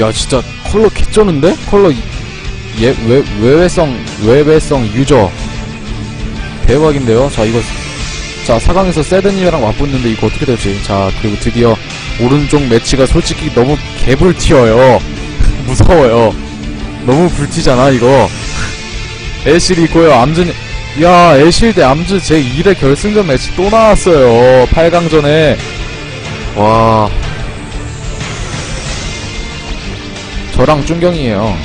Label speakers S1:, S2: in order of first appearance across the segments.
S1: 야 진짜 컬러 개쩌는데? 컬러 이- 예, 외, 외외성 외외성 유저. 대박인데요? 자 이거 자 4강에서 세드님이랑 맞붙는데 이거 어떻게 될지? 자 그리고 드디어 오른쪽 매치가 솔직히 너무 개불 튀어요. 무서워요. 너무 불튀잖아 이거. 애실이 있고요. 암즈 야 애실 대 암즈 제2의 결승전 매치 또 나왔어요. 8강전에. 와 저랑 쭝경이에요.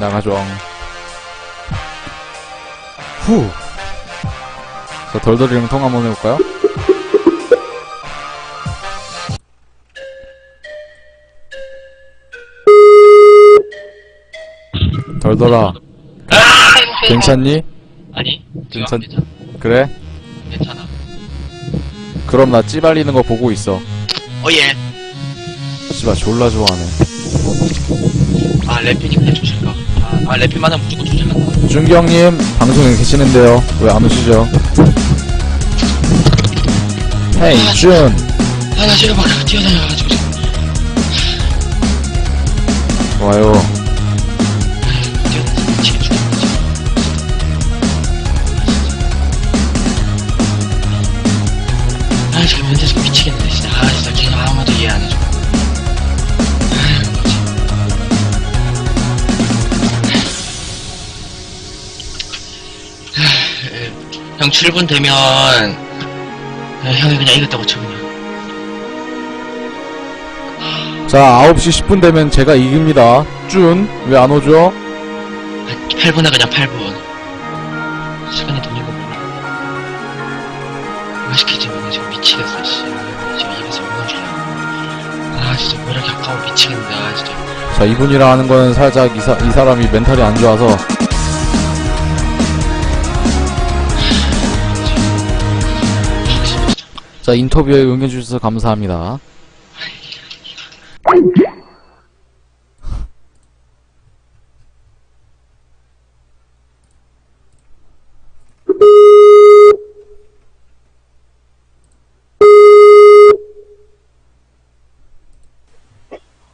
S1: 나가죠. 후. 자, 덜덜이랑 통화 한번 해볼까요? 덜덜아, 괜찮니?
S2: 아니,
S1: 괜찮-
S2: 괜찮,
S1: 그래?
S2: 괜찮아.
S1: 그럼 나 찌발리는 거 보고 있어.
S2: 어, 예.
S1: 씨발 졸라 좋아하네.
S2: 아, 래피님 그냥 주실까? 아, 아 래피만 하면 무조건 주실란다.
S1: 준경님 방송에 계시는데요. 왜 안 오시죠? 헤이 준.
S2: 아, 나 지금 막 뛰어다녀가지고.
S1: 와요.
S2: 아, 지금 미치겠네, 진짜. 아, 진짜 걔는 아무도 이해 안 해줘. 아유, 뭐지. 아, 형 7분 되면 아, 형이 그냥 이겼다고 쳐 그냥
S1: 자 9시 10분 되면 제가 이깁니다. 준. 왜 안 오죠?
S2: 8분에 그냥 8분
S1: 이분이랑 하는 거는 살짝 이, 사, 이 사람이 멘탈이 안 좋아서 아자 인터뷰에 응해주셔서 감사합니다.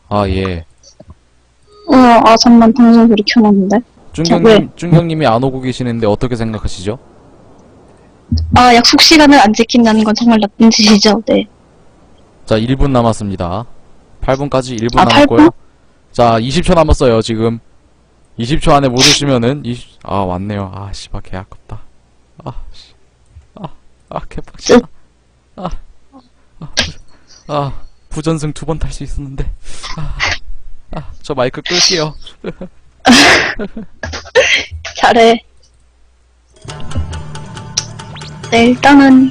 S1: 아 예.
S3: 어, 아, 잠만, 방송 소리 켜놨는데.
S1: 준경님 준경님이 안 오고 계시는데 어떻게 생각하시죠?
S3: 아, 약속 시간을 안 지킨다는 건 정말 나쁜 짓이죠, 네.
S1: 자 1분 남았습니다. 8분까지 1분
S3: 아,
S1: 남았고요. 자 20초 남았어요 지금. 20초 안에 못 오시면은 20... 아 왔네요. 아 씨발 개 아깝다. 아 씨. 아, 아 개빡치다. 아, 아, 부, 아 부전승 두 번 탈 수 있었는데. 아, 아, 저 마이크 끌게요.
S3: 잘해. 네, 일단은,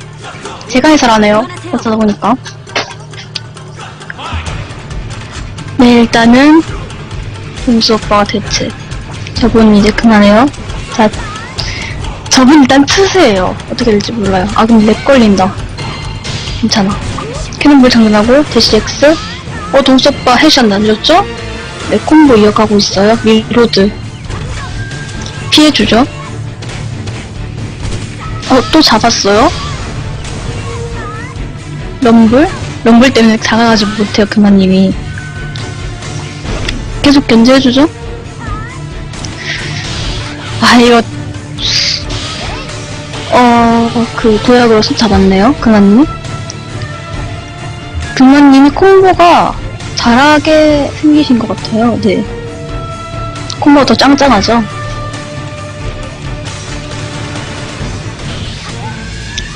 S3: 제가 해설하네요. 어쩌다 보니까. 네, 일단은, 동수 오빠가 대체. 저분 이제 그만해요. 자, 저분 일단 투수예요. 어떻게 될지 몰라요. 아, 근데 렉 걸린다. 괜찮아. 캐논볼 장전하고, 대시 X. 어, 동수 오빠 헤드샷 날렸죠? 네, 콤보 이어가고 있어요. 밀로드. 피해주죠. 어, 또 잡았어요? 럼블? 럼블 때문에 다가가지 못해요, 그만님이. 계속 견제해주죠? 아, 이거, 어, 그, 도약으로 손 잡았네요, 그만님. 그만님이 콤보가 잘하게 생기신 것 같아요, 네. 콤보가 더 짱짱하죠?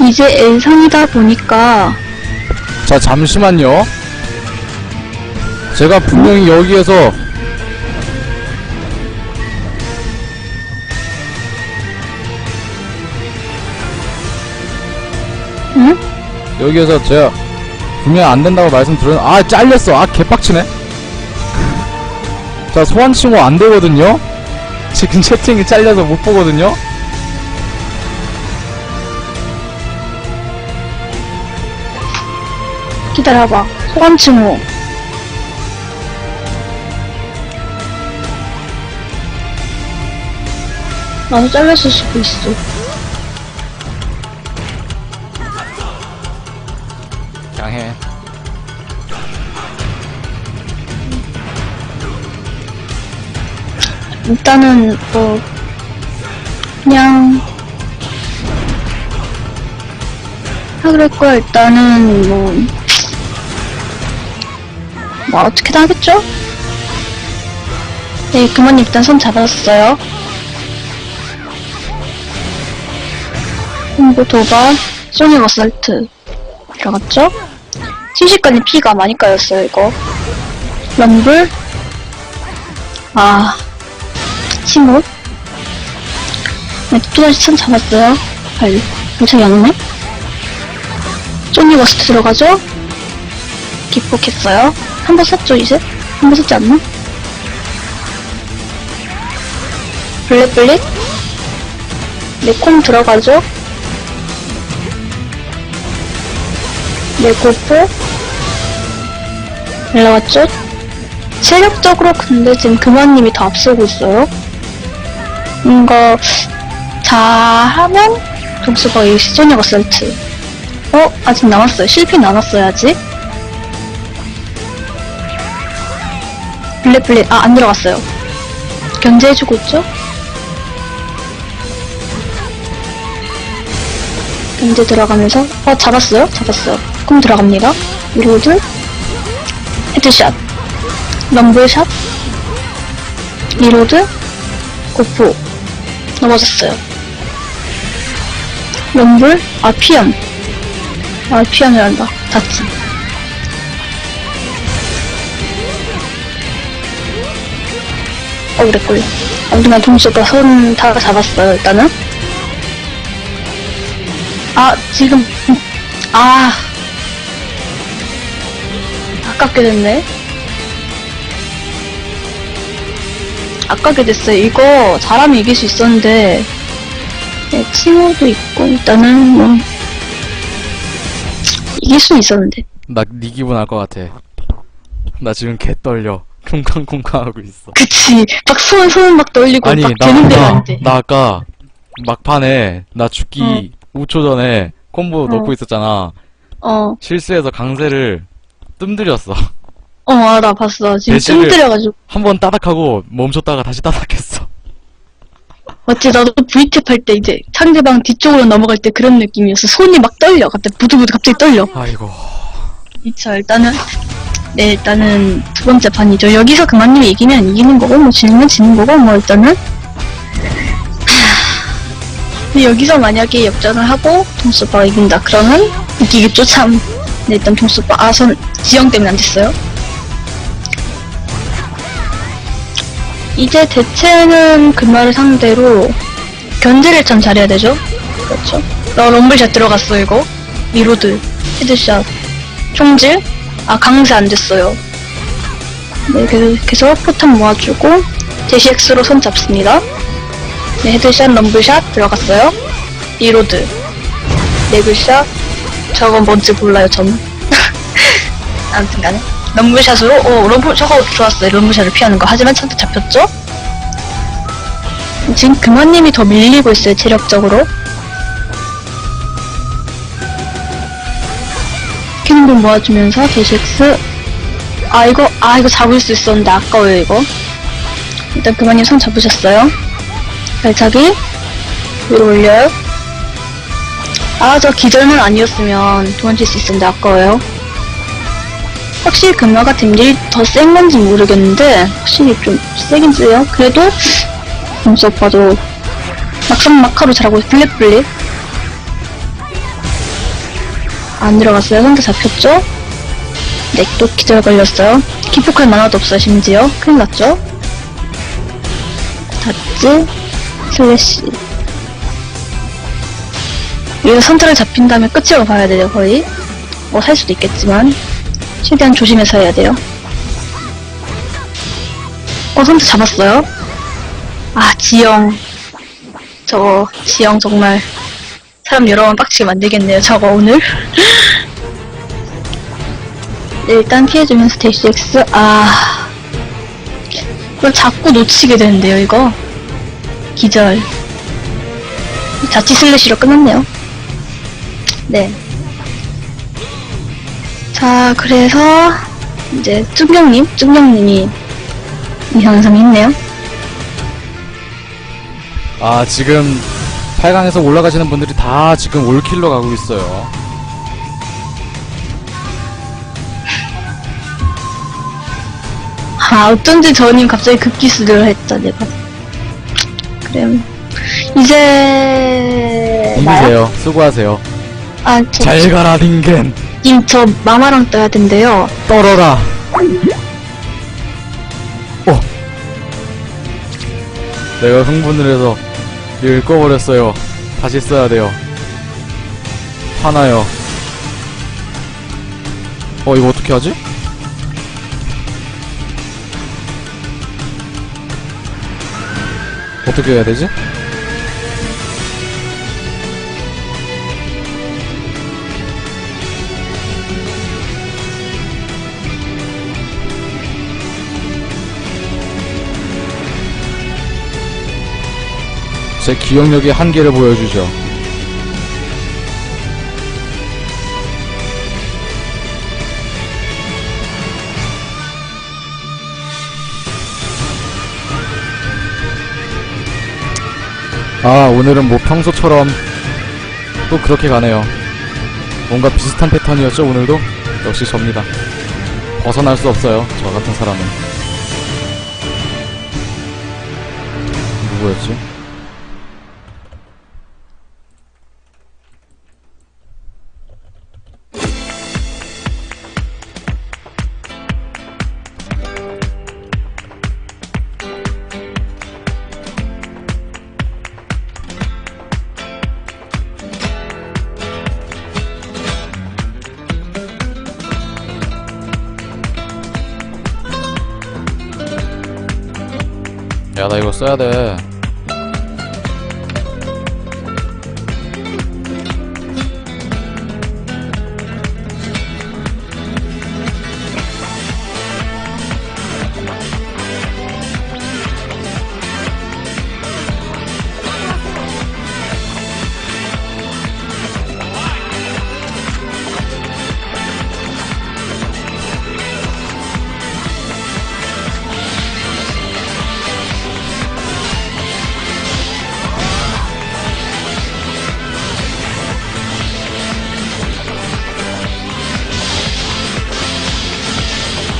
S3: 이제 L상이다 보니까
S1: 자 잠시만요. 제가 분명히 여기에서
S3: 응?
S1: 여기에서 제가 분명 안 된다고 말씀드렸 아 잘렸어. 아 개빡치네. 자 소환 칭호 안 되거든요. 지금 채팅이 잘려서 못 보거든요.
S3: 기다려봐. 소감칭호 나도 잘렸을 수도 있어. 일단은 뭐 그냥 하기로 했고요. 일단은 뭐, 뭐 어떻게든 하겠죠? 네, 그만 일단 손 잡았어요. 홍보 도발, 소니 어설트 들어갔죠? 순식간에 피가 많이 까였어요, 이거. 럼블, 아, 침묵. 네, 또다시 손 잡았어요. 발, 발차기 안 오네? 소니 워스트 들어가죠? 기폭했어요. 한 번 샀죠, 이제? 한 번 샀지 않나? 블랙블랙? 네콤 들어가죠? 네고포? 올라왔죠? 체력적으로 근데 지금 금화님이 더 앞서고 있어요. 이거 잘하면 동수가 이 시조녀가 셀트. 어? 아직 남았어요. 실패 남았어요, 아직. 블랙 블랙, 아, 안 들어갔어요. 견제해주고 있죠? 견제 들어가면서, 어, 잡았어요? 잡았어요. 그럼 들어갑니다. 리로드, 헤드샷, 럼블샷, 리로드, 고포, 넘어졌어요. 럼블, 아, 피언. 아, 한다. 닫지. 어, 그랬걸요. 아무튼 난 동수가 손 다 잡았어요, 일단은. 아, 지금, 음, 아. 아깝게 됐네. 아깝게 됐어요. 이거 잘하면 이길 수 있었는데, 네, 칭호도 있고, 일단은 뭐, 이길 수 있었는데.
S1: 나 네 기분 알 것 같아. 나 지금 개 떨려. 쿵쾅쿵쾅 하고 있어.
S3: 그치. 막 손, 손 막 떨리고,
S1: 아니
S3: 막
S1: 나
S3: 되는 대로
S1: 아까
S3: 안 돼.
S1: 나 아까 막판에 나 죽기 5초 전에 콤보 넣고 있었잖아.
S3: 어,
S1: 실수해서 강세를 뜸들였어.
S3: 어, 알아, 봤어. 지금 뜸
S1: 대신에-
S3: 들여가지고.
S1: 한 번 따닥하고 멈췄다가 다시 따닥했어.
S3: 맞지, 나도 VTF 할때 이제 상대방 뒤쪽으로 넘어갈 때 그런 느낌이었어. 손이 막 떨려. 갑자기 부들부들 갑자기 떨려.
S1: 아이고.
S3: 이차 일단은, 네, 일단은 두 번째 판이죠. 여기서 그만님이 이기면 이기는 거고, 뭐 지면 지는 거고, 뭐 일단은. 하... 근데 여기서 만약에 역전을 하고 동수빠가 이긴다. 그러면 이기겠죠, 참. 네, 일단 동수빠, 아, 선, 지형 때문에 안 됐어요. 이제 대체는 금화를 상대로 견제를 참 잘해야 되죠. 그렇죠. 어, 럼블샷 들어갔어, 이거. 리로드, 헤드샷, 총질. 아, 강세 안 됐어요. 네, 계속, 계속 포탄 모아주고, 제시엑스로 손 잡습니다. 네, 헤드샷, 럼블샷 들어갔어요. 리로드, 레글샷. 저건 뭔지 몰라요, 저는. 아무튼 간에. 럼블샷으로, 어, 럼블, 저거 좋았어요. 럼블샷을 피하는 거. 하지만 찬스 잡혔죠? 지금 금화님이 더 밀리고 있어요, 체력적으로. 캐논볼 모아주면서 데식스 아 이거 아 이거 잡을 수 있었는데 아까워요 이거 일단 그만님 손 잡으셨어요 발차기 위로 올려요 아 저 기절만 아니었으면 도망칠 수 있었는데 아까워요 확실히 금화가 댐질이 더 센 건지 모르겠는데 확실히 좀 세긴 세요 그래도 점수 오빠도 막상 막하로 잘하고 블랙블랙 안 들어갔어요. 상대 잡혔죠? 네, 또 기절 걸렸어요. 기폭할 만화도 없어요, 심지어. 큰일 났죠? 닫지, 슬래시. 여기서 선택을 잡힌 다음에 끝으로 봐야 돼요, 거의. 뭐, 살 수도 있겠지만. 최대한 조심해서 해야 돼요. 어, 선택 잡았어요. 아, 지영. 저거, 지영 정말. 사람 여러 번 빡치게 만들겠네요, 저거 오늘. 네, 일단 피해주면서 대시엑스, 아. 이걸 자꾸 놓치게 되는데요, 이거. 기절. 자치 슬래시로 끝났네요. 네. 자, 그래서, 이제, 쭈경님, 쭈경님이 이 현상이 있네요.
S1: 아 지금 8강에서 올라가시는 분들이 다 지금 올킬로 가고 있어요
S3: 아, 어쩐지 저님 갑자기 급기수를 했다, 내가. 그래. 이제?
S1: 힘내세요 수고하세요
S3: 아, 저,
S1: 잘 가라 딩겐
S3: 님, 저 마마랑 떠야 된대요.
S1: 떨어라 어 내가 흥분을 해서 이걸 꺼버렸어요 다시 써야 돼요 화나요 어 이거 어떻게 하지? 어떻게 해야 되지? 제 기억력의 한계를 보여주죠. 아, 오늘은 뭐 평소처럼 또 그렇게 가네요. 뭔가 비슷한 패턴이었죠, 오늘도? 역시 접니다. 벗어날 수 없어요, 저 같은 사람은. 누구였지? 써야 돼.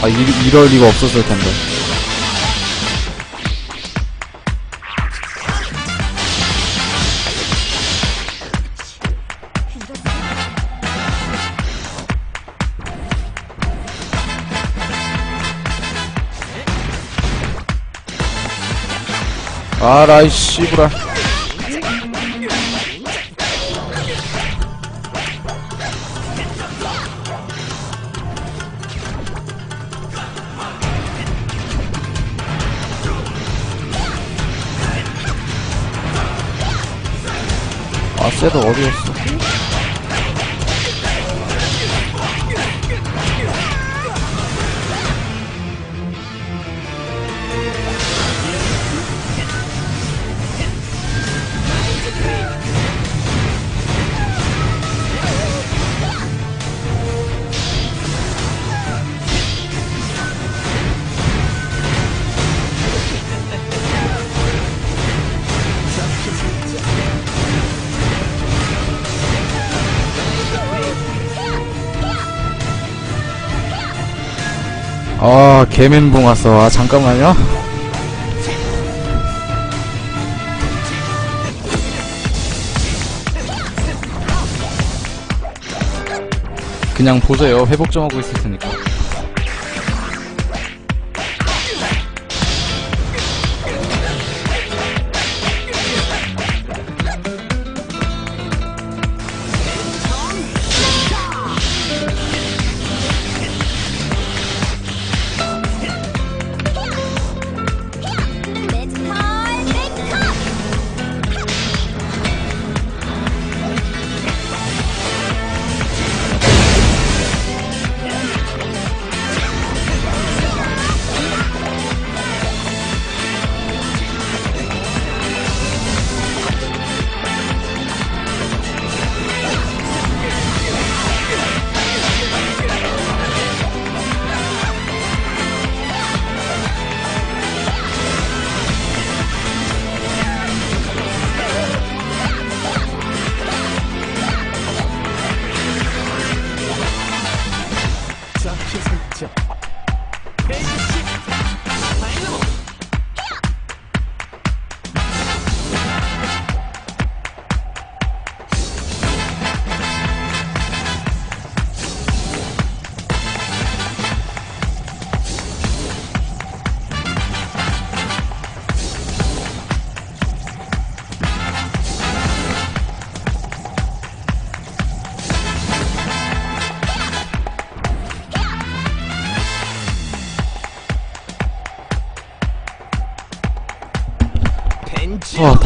S1: 아, 이, 이럴 리가 없었을 텐데. 아라이 씨부라 쟤도 어디였어 아 개멘붕 왔어. 아 잠깐만요. 그냥 보세요. 회복 좀 하고 있을 테니까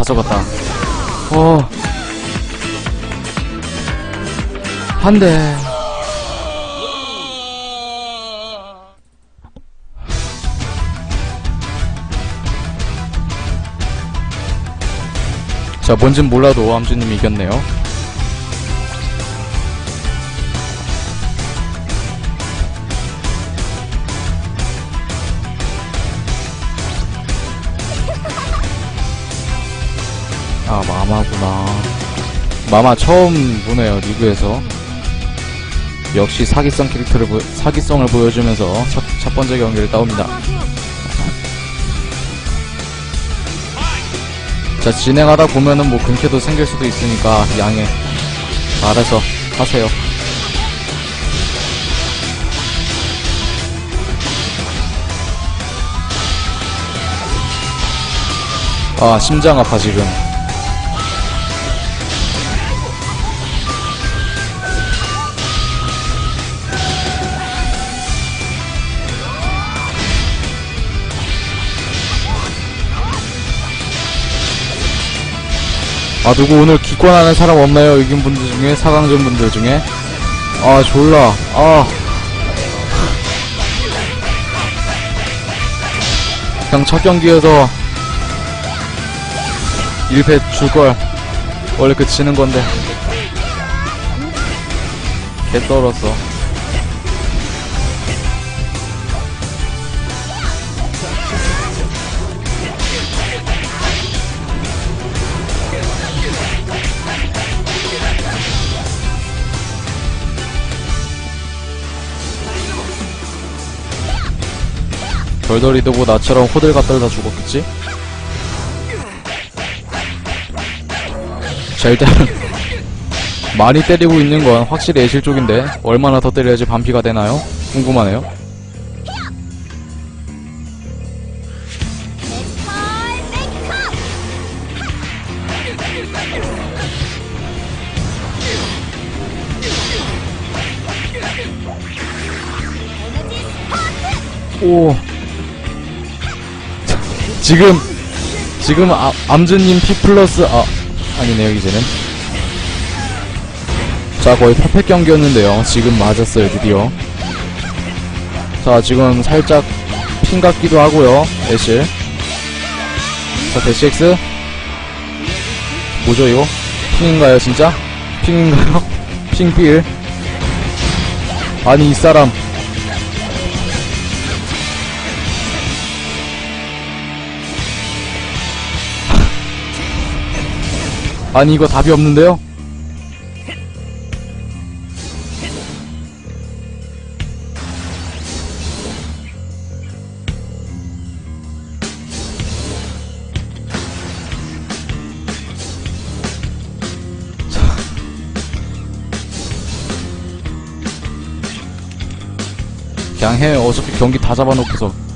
S1: 어, 다 적었다. 어. 한 대. 자, 뭔진 몰라도 암주님이 이겼네요. 마마구나. 마마 처음 보네요, 리그에서. 역시 사기성 캐릭터를, 보, 사기성을 보여주면서 첫, 첫 번째 경기를 따옵니다. 자, 진행하다 보면은 뭐 근캐도 생길 수도 있으니까 양해. 알아서 하세요. 아, 심장 아파, 지금. 아 누구 오늘 기권하는 사람 없나요? 이긴 분들 중에 4강전 분들 중에? 아 졸라. 아. 그냥 첫 경기에서 1패 줄걸. 원래 그 지는 건데. 개 떨었어 덜덜이도 뭐 나처럼 호들갑 떨다 죽었겠지? 자 일단 많이 때리고 있는 건 확실히 애실 쪽인데 얼마나 더 때려야지 반피가 되나요? 궁금하네요 오 지금 지금 아, 암즈님 P 플러스 아 아니네요 이제는. 자 거의 퍼펙 경기였는데요. 지금 맞았어요 드디어. 자 지금 살짝 핑 같기도 하고요 애실 자 대시엑스 뭐죠 이거? 핑인가요 진짜? 핑인가요? 핑필. 아니 이 사람 아니 이거 답이 없는데요? 자. 그냥 해 어차피 경기 다 잡아놓고서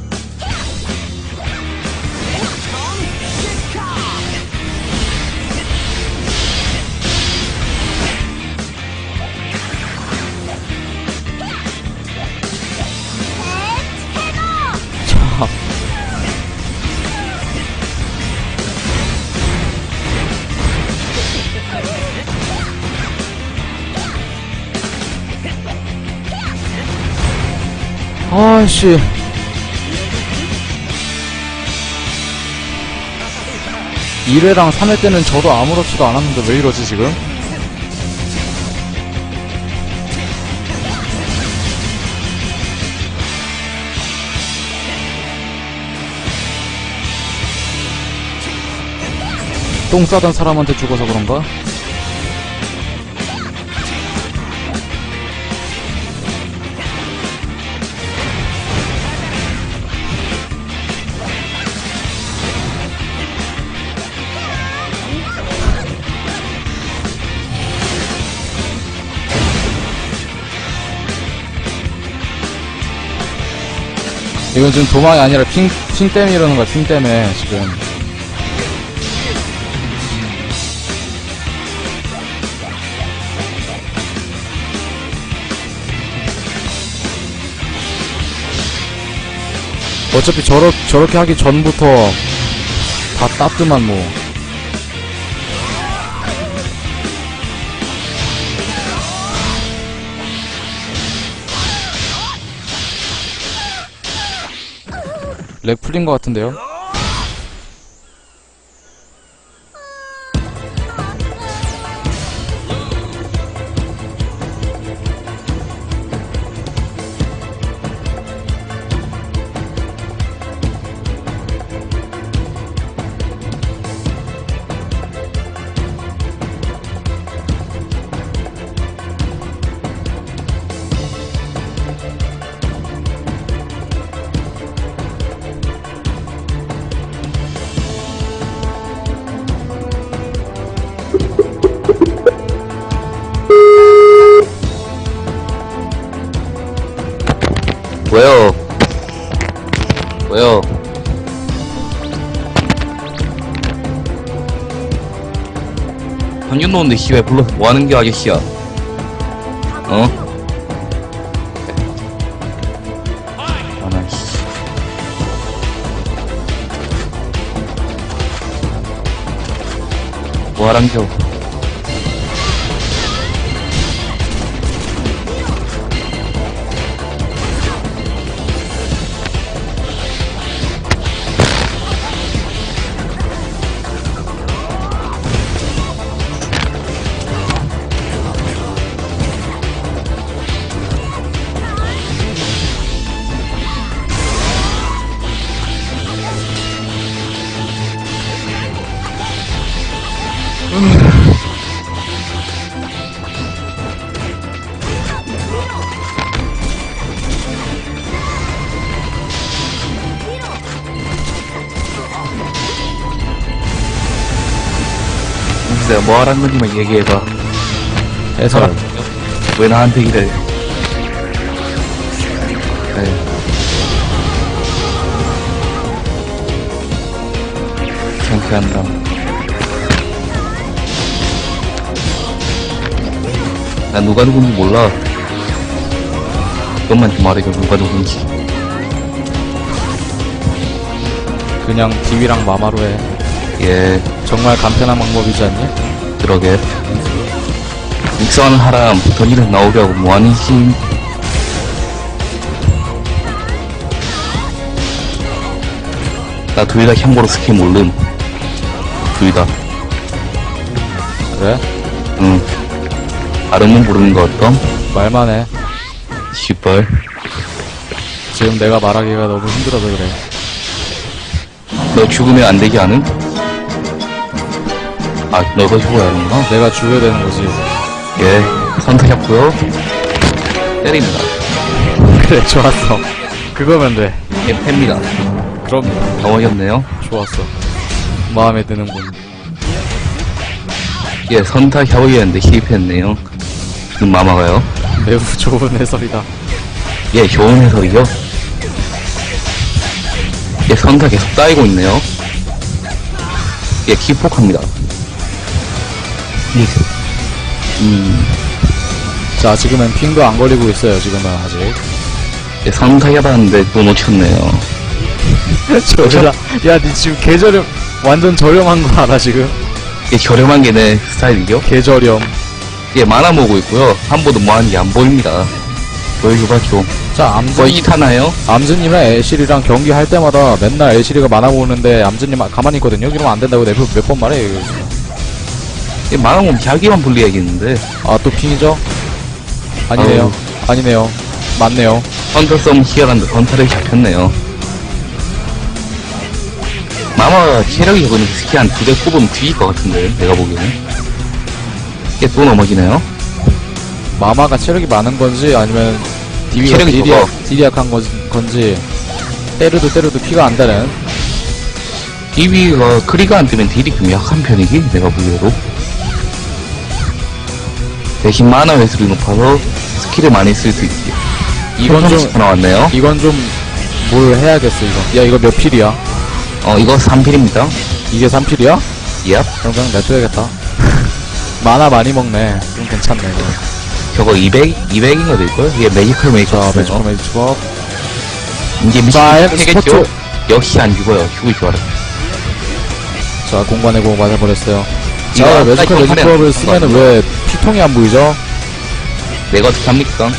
S1: 아씨. 일회랑 3회 때는 저도 아무렇지도 않았는데 왜 이러지 지금? 똥 싸던 사람한테 죽어서 그런가? 이건 지금 도망이 아니라 핑, 핑 때문에 이러는 거야, 핑 때문에, 지금. 어차피 저렇, 저렇게 하기 전부터 다 따뜻만 뭐. 풀린 것 같은데요?
S4: 한윤 노는데 씨왜 불러서 뭐하는 게 아저씨야? 어? 아나 씨. 뭐하란 겨? 내가 뭐하란 건지만 얘기해봐.
S1: 해설.
S4: 왜 나한테 이래? 에이. 창피한다. 난 누가 누군지 몰라. 그것만 좀 말해줘, 누가 누군지.
S1: 그냥 DB랑 마마로 해.
S4: 예,
S1: 정말 간편한 방법이지 않니?
S4: 그러게. 사람, 던지는 나오게 하고 뭐하는 심. 나둘 다 향고로 스킬 모름. 둘 다.
S1: 그래?
S4: 응. 발음은 모르는 거 어떤?
S1: 말만 해.
S4: 씨발.
S1: 지금 내가 말하기가 너무 힘들어서 그래.
S4: 너 죽으면 안 되지 않은? 아, 너가 죽어야 하는구나?
S1: 내가 죽여야 되는 거지.
S4: 예, 선택했고요. 때립니다.
S1: 그래, 좋았어. 그거면 돼.
S4: 예, 팹니다.
S1: 그럼
S4: 당황했네요.
S1: 좋았어. 마음에 드는군.
S4: 예, 선택 샤워이었는데 실패했네요. 지금 마마가요.
S1: 매우 좋은 해설이다.
S4: 예, 좋은 해설이요. 예, 선타 계속 쌓이고 있네요. 예, 기폭합니다. 예, 음,
S1: 자, 지금은 핑도 안 걸리고 있어요, 지금은 아직.
S4: 예, 선타 해봤는데 또 놓쳤네요.
S1: 저렴. 야, 니 지금 개저렴, 완전 저렴한 거 알아, 지금?
S4: 예, 저렴한 게 내 스타일이요.
S1: 개저렴.
S4: 예, 만화 모으고 있고요. 한 번도 뭐 하는 게 안 보입니다. 보여줘봐, 좀.
S1: 자,
S4: 뭐,
S1: 암즈님,
S4: 이타나요?
S1: 암즈님이랑 애실이랑 경기할 때마다 맨날 애실이가 많아 보는데 암즈님 가만히 있거든요? 이러면 안 된다고 내가 몇번 말해. 이거.
S4: 예, 만화 모으면 자기만 불리해야겠는데.
S1: 아, 또 핑이죠? 아니네요. 아니네요. 맞네요.
S4: 헌터 썸 희열한데 헌터를 잡혔네요. 마마 체력이 적으니 스키 한 두대 꼽으면 뒤질 것 같은데, 내가 보기에는. 이게 또 넘어지네요.
S1: 마마가 체력이 많은 건지 아니면 디비가
S4: 체력이
S1: 딜이,
S4: 적어.
S1: 딜이 약한 건- 건지 때려도 때려도 피가 안 다는
S4: DB가 크리가 안 뜨면 딜이 좀 약한 편이기, 내가 보기에도. 대신 만화 회수율이 높아서 스킬을 많이 쓸 수 있지.
S1: 이건 좀
S4: 나왔네요.
S1: 이건 좀 뭘 해야겠어 이거 야 이거 몇 필이야?
S4: 어, 이거 3필입니다.
S1: 이게 3필이야?
S4: 예.
S1: 그럼 그냥 냅둬야겠다 만화 많이 먹네 좀 괜찮네 이거
S4: 저거 200, 200인가 될걸? 이게 매지컬
S1: 자
S4: 메이커.
S1: 매지컬 매지컬
S4: 이제
S1: 자,
S4: 미션 되겠죠?
S1: 스포츠.
S4: 역시 안 죽어요. 죽을 줄 알았어.
S1: 자, 공간에고 맞아버렸어요. 자,
S4: 사이클
S1: 매직법을 쓰면은 안왜 피통이 안 보이죠?
S4: 내가 어떻게 합니까?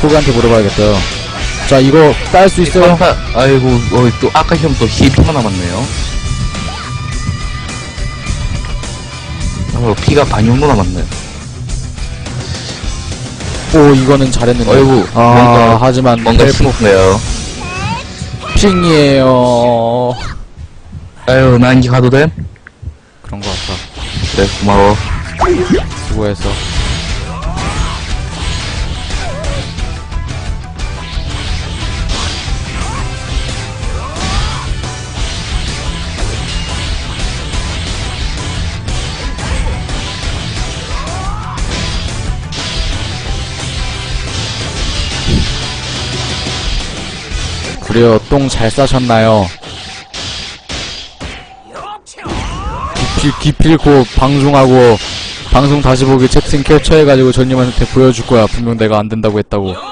S1: 포그한테 물어봐야겠어요. 자, 이거 딸 수 있어요?
S4: 아까, 아이고, 어, 또, 아까 시험 또 CP가 남았네요. 어, 피가 반 정도 남았네.
S1: 오, 이거는 잘했는데.
S4: 아이고,
S1: 아,
S4: 뭔가-
S1: 하지만
S4: 뭔가
S1: 텔포
S4: 심쿵해요.
S1: 핑이에요.
S4: 아유, 나 이제 가도 돼? 그래, 고마워.
S1: 수고했어. 그래요, 똥 잘 싸셨나요? 기필, 기필코 방송하고 방송 다시 보기 채팅 캡처해가지고 전님한테 보여줄 거야. 분명 내가 안 된다고 했다고.